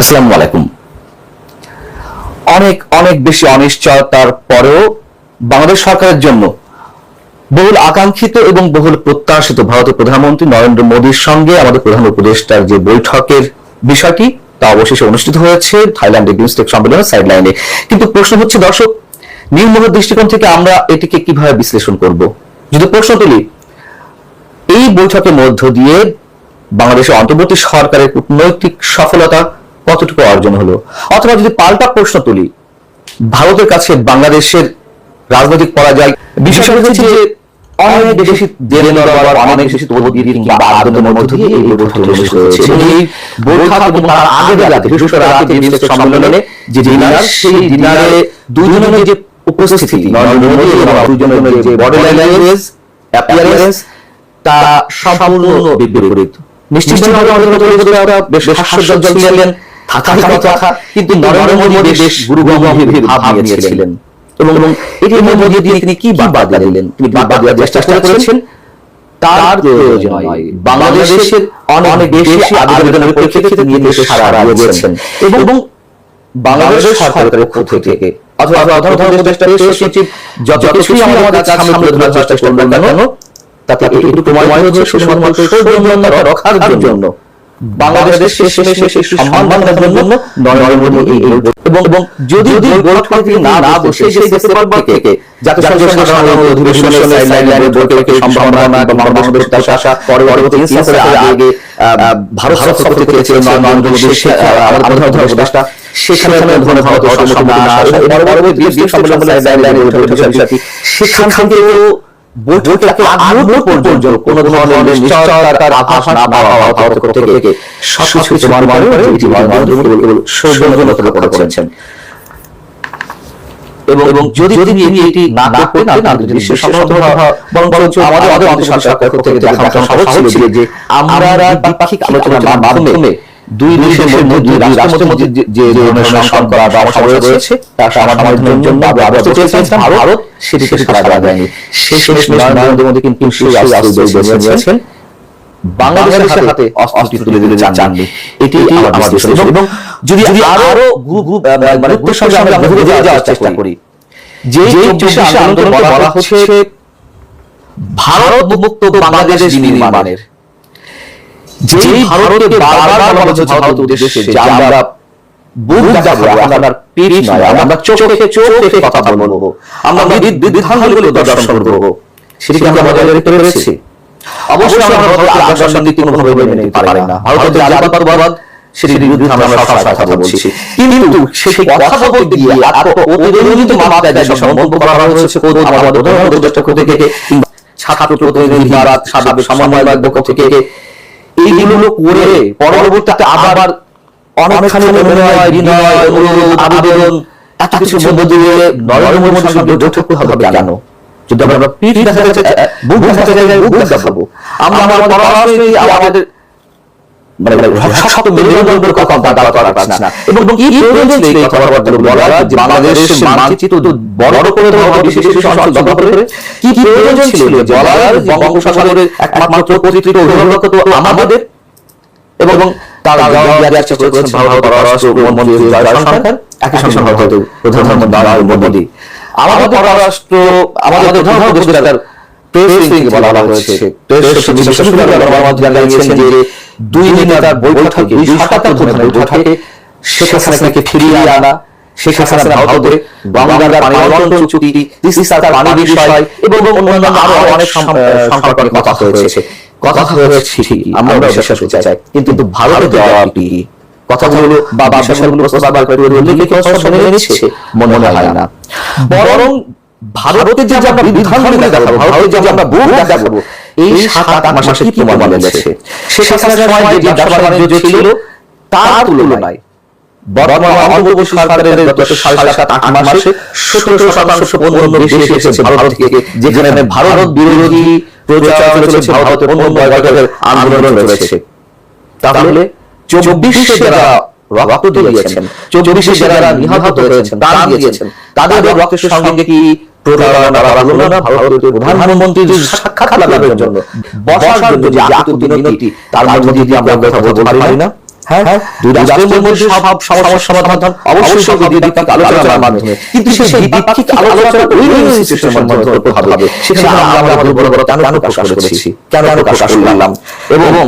আসসালামু আলাইকুম। অনেক অনেক বেশি অনিশ্চয়তার পরেও বাংলাদেশ সরকারের জন্য বহুল আকাঙ্ক্ষিত এবং বহুল প্রত্যাশিত ভারতের প্রধানমন্ত্রী নরেন্দ্র মোদীর সঙ্গে আমাদের প্রধান উপদেষ্টার যে বৈঠকের বিষয়টি, তা অবশেষে অনুষ্ঠিত হয়েছে থাইল্যান্ডের বিমস্টেক সম্মেলনের সাইডলাইনে কিন্তু প্রশ্ন হচ্ছে, দর্শক নির্মোহ দৃষ্টিকোণ থেকে আমরা এটিকে কীভাবে বিশ্লেষণ করব? যদি প্রশ্ন তুলি, এই বৈঠকের মধ্য দিয়ে বাংলাদেশের অন্তর্বর্তী সরকারের কূটনৈতিক সফলতা কতটুকু অর্জন হলো? অথবা যদি পাল্টা প্রশ্ন তুলি, ভারতের কাছে বাংলাদেশের রাজনৈতিক পরাজয় যে অনেক বেশি দেরি নড়াবার অনেক বেশি তদবির কিংবা আবেদনের মধ্য দিয়ে এই বৈঠক অনুষ্ঠিত হয়েছে এই বৈঠক এবং তার আগে রাতে বৃহস্পতিবার রাতে বিমস্টেক সম্মেলনে যে ডিনার যে তা কথা কিন্তু নরেন্দ্র মোদী বেশ ভাব নিয়েছিলেন। এবং এবং এটির মধ্যে দিয়ে তিনি কি বাদ দিলেন? তিনি বাদ দেওয়ার চেষ্টা করেছেন। তার প্রয়োজন নয়। বাংলাদেশের অনেক বেশি আবেদনের প্রেক্ষিতে নিয়ে বেশ সারা দিয়েছেন। এবং এবং বাংলাদেশ সরকারের পক্ষ থেকে অথবা প্রধান উপদেষ্টা প্রেস সচিব যতটুকুই আমাদের কাছে সামনে ধরার চেষ্টা করবেন না কেন? তাতে একটু প্রমাণ হচ্ছে শুধুমাত্র সৌজন্য রক্ষার জন্য। বাংলাদেশের শেষে শেষে সম্মান দেওয়ার জন্য নরেন্দ্র মোদী এই এবং এবং যদি যদি বৈঠক না না বসে সেই সেপ্টেম্বর থেকে জাতীয় সংসদের সাধারণ অধিবেশনের সাইডলাইনে বৈঠকের সম্ভাবনা এবং বাংলাদেশ প্রত্যাশা পরবর্তী ইনস্টেন্সের আগে ভারত সফর থেকে চেয়েছিলেন নরেন্দ্র মোদী আমাদের উপদেষ্টা সেখানে ধরনের ভারত সম্মুখীন না আসা এবং পরবর্তী বিএসপি সাইডলাইনে বৈঠকের সেখান থেকেও বৈঠকটাকে আগ পর্যন্ত কোন ধরনের নিশ্চয়তার আভাস না পাওয়া ভারতের পক্ষ থেকে সবকিছু তোমার মনে করে এটি নরেন্দ্র মোদী কেবল সৌজন্যজনক করে করেছেন। এবং এবং যদি যদি এটি না বিশ্বের বরং বরঞ্চ আমাদের আমাদের অন্তঃসরকার পক্ষ থেকে দেখানো সহজ ছিল যে আমরা দ্বিপাক্ষিক আলোচনার মাধ্যমে দুই দেশের মধ্যে দুই রাষ্ট্রের মধ্যে যে- যে ধরনের সংকট বা সমস্যা রয়েছে তার সমাধানের জন্য আবার চেয়েছিলেন ভারত সাড়া দেওয়া যায়নি। শেষ শেষ নরেন্দ্র মোদী কিন্তু সেই বেরিয়েছেন বাংলাদেশের হাতে অস্ত্রটি তুলে দিতে চাননি। এটি আমাদের এবং যদি আরও গ্রুপ গ্রুপ মানে গ্রুপের সঙ্গে আমরা ঘুরে যাওয়ার চেষ্টা করি। যে চব্বিশে আন্দোলন বলা হচ্ছে ভারত মুক্ত বাংলাদেশ নির্মাণের যেই ভারতকে বারবার বলা হচ্ছে ভারত উদ্দেশ্যে যে আমরা বুক দেখাবো এখন পিঠ নয় আমরা চোখে চোখ রেখে কথা বলব আমরা বিধানগুলো দর্শন করব আমরা বজায় রাখতে পেরেছি অবশ্যই আমরা ভারতের আগ্রাসন নীতি কোনোভাবে মেনে নিতে পারি না। ভারতের জাতীয়তাবাদ সেটির বিরুদ্ধে আমরা সবসময় কথা বলছি। কিন্তু সেই কথা বলতে গিয়ে অতিরঞ্জিত মাত্রায় যে সব করা হয়েছে আমাদের প্রধান থেকে ছাত্র প্রতিনিধি বা সাবেক সমন্বয়ক পক্ষ থেকে এইগুলো করে পরবর্তীতে আবার অনেকখানি বিনয় আবেদন এত কিছু মধ্য দিয়ে নরেন্দ্র মোদীর সঙ্গে বৈঠক হবে কেন? যদি আমরা পিঠ দেখাতে বুক দেখাতে বুক দেখাবো আমরা আমার পরামর্শে আমাদের আমাদের এবং তার চেষ্টা করেছেন ভারত একই সঙ্গে ভারত প্রধানমন্ত্রী নরেন্দ্র মোদী। আমাদের পররাষ্ট্র আমাদের প্রধান প্রেস বলা হয়েছে। প্রেস জানিয়েছেন যে দুই নেতার বৈঠকে দুই শতাব্দী ধরে বৈঠকে শেখ হাসিনাকে ফিরিয়ে আনা শেখ হাসিনা ভারতের গঙ্গার পানি বন্টন চুক্তি তিস্তার পানি বিষয় এবং অন্যান্য আরও অনেক সংকটের কথা হয়েছে। কথা হয়েছে ঠিকই আমরা বিশ্বাস করতে চাই। কিন্তু ভারতের জবাবটি কথাগুলো বা বিষয়গুলো প্রস্তাব করে উল্লেখ শুনে নিচ্ছে মনে হয় না। বরং ভারতের যে আমরা বিধানগুলো দেখাবো ভারতের যে আমরা বুক দেখাবো এই সাত আট মাসে কি প্রমাণ মিলেছে শেখ হাসিনার সময় যে ব্যবসা বাণিজ্য ছিল তার তুলনায় বর্তমান অন্তর্বর্তী সরকারের গত সাড়ে সাত আট মাসে সতেরো শতাংশ পণ্য বেশি এসেছে ভারত থেকে যেখানে ভারত বিরোধী প্রচার চলেছে ভারতের পণ্য বয়কটের আন্দোলন রয়েছে তাহলে চব্বিশে যারা রক্ত দিয়েছেন চব্বিশে যারা নিহত হয়েছেন প্রাণ দিয়েছেন তাদের রক্তের সঙ্গে কি প্রতারণা করা হলো না ভারতের প্রধানমন্ত্রীর সাক্ষাৎ লাভের জন্য বসার জন্য যে আকুতি মিনতি তার মধ্যে দিয়ে আমরা কথা বলতে পারি না হ্যাঁ এবং